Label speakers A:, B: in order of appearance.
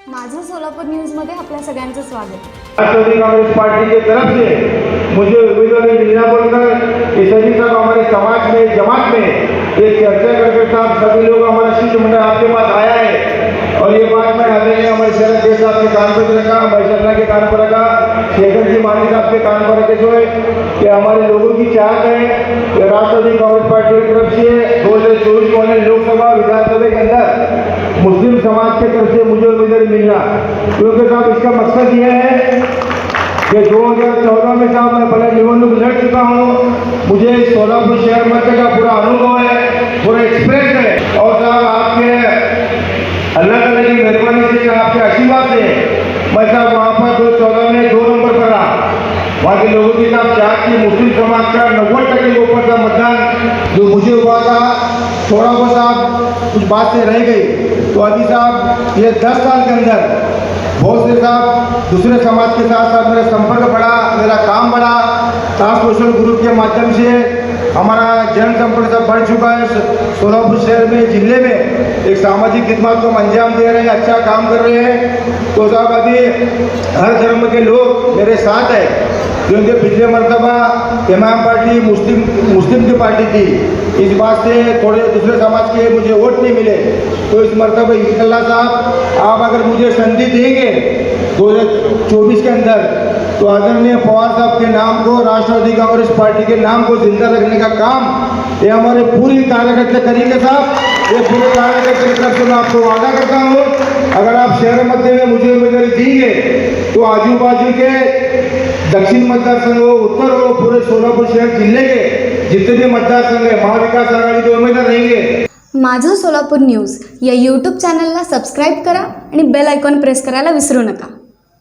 A: सोलापूर न्यूजमध्ये आपल्या सगळ्यांचं स्वागत.
B: राष्ट्रवादी कांग्रेस पार्टी की तरफ़ से मुझे उम्मीदवारी मिलना बोलकर ये सभी सब हमारे समाज में जमात में ये चर्चा करके साहब सभी लोग हमारा शिष्टमंडल आपके पास आया है. और ये बात मैं आदरणीय हमारे शरद देव साहब के कान पर रखा हमारे शर्मा के कान पर रखा, शेखर जी माली साहब के कान पर रखे जो है कि हमारे लोगों की चाहत है कि राष्ट्रवादी कांग्रेस पार्टी की तरफ़ से दो हज़ार चौबीस को लोकसभा, विधानसभा के अंदर मुस्लिम समाज के तरफ़ से मुझे उम्मीदवारी मिलना। क्योंकि साहब, इसका मकसद यह है कि 2014 में साहब, मैं पहले निवडणूक लड़ चुका हूँ। मुझे सोलापुर शहर मध्य का पूरा अनुभव है, पूरा एक्सप्रेस है। और साहब, आपके अल्लाह ताला की मेहरबानी से आपके आशीर्वाद से मैं साहब वहाँ पर दो चौदह में दो नंबर पर रहा। वहाँ के लोगों की साहब चाह की मुस्लिम समाज का नब्बे टके ऊपर का मतदान जो मुझे हुआ था। थोड़ा बहुत साहब कुछ बातें रह गई। तो अभी साहब, ये दस साल के अंदर बहुत साहब, दूसरे समाज के साथ साथ मेरा संपर्क बढ़ा, मेरा काम बढ़ा टास्क सोशल ग्रुप के माध्यम से हमारा जनसंपर्क सब बढ़ चुका है। सोलापुर शहर में, ज़िले में एक सामाजिक खिदमत को हम अंजाम दे रहे हैं अच्छा काम कर रहे हैं। तो साहब, अभी हर धर्म के लोग मेरे साथ है। क्योंकि पिछले मरतबा इमाम पार्टी, मुस्लिम मुस्लिम की पार्टी थी, इस बात से थोड़े दूसरे समाज के मुझे वोट नहीं मिले। तो इस मरतबा इंशाल्लाह साहब, आप अगर मुझे संधि देंगे दो हज़ार चौबीस के अंदर तो आदरणीय पवार साहब के नाम को, राष्ट्रवादी कांग्रेस पार्टी के नाम को ज़िंदा रखने का काम ये हमारे पूरी कार्यकर्ता करेंगे साहब। ये पूरे कार्यकर्ता की तरफ़ से मैं आपको वादा करता हूँ, अगर आप शहर मध्य में मुझे उम्मीदवारी देंगे तो आजू बाजू के दक्षिण मतदार संघ हो उत्तर हो पूरे सोलापुर शहर जिले के जितने भी मतदारसंघ है महाविकास आघाडी के उम्मीदवार रहेंगे।
A: माझं सोलापूर न्यूज या यूट्यूब चॅनलला सबस्क्राईब करा आणि बेल आयकॉन प्रेस करायला विसरू नका.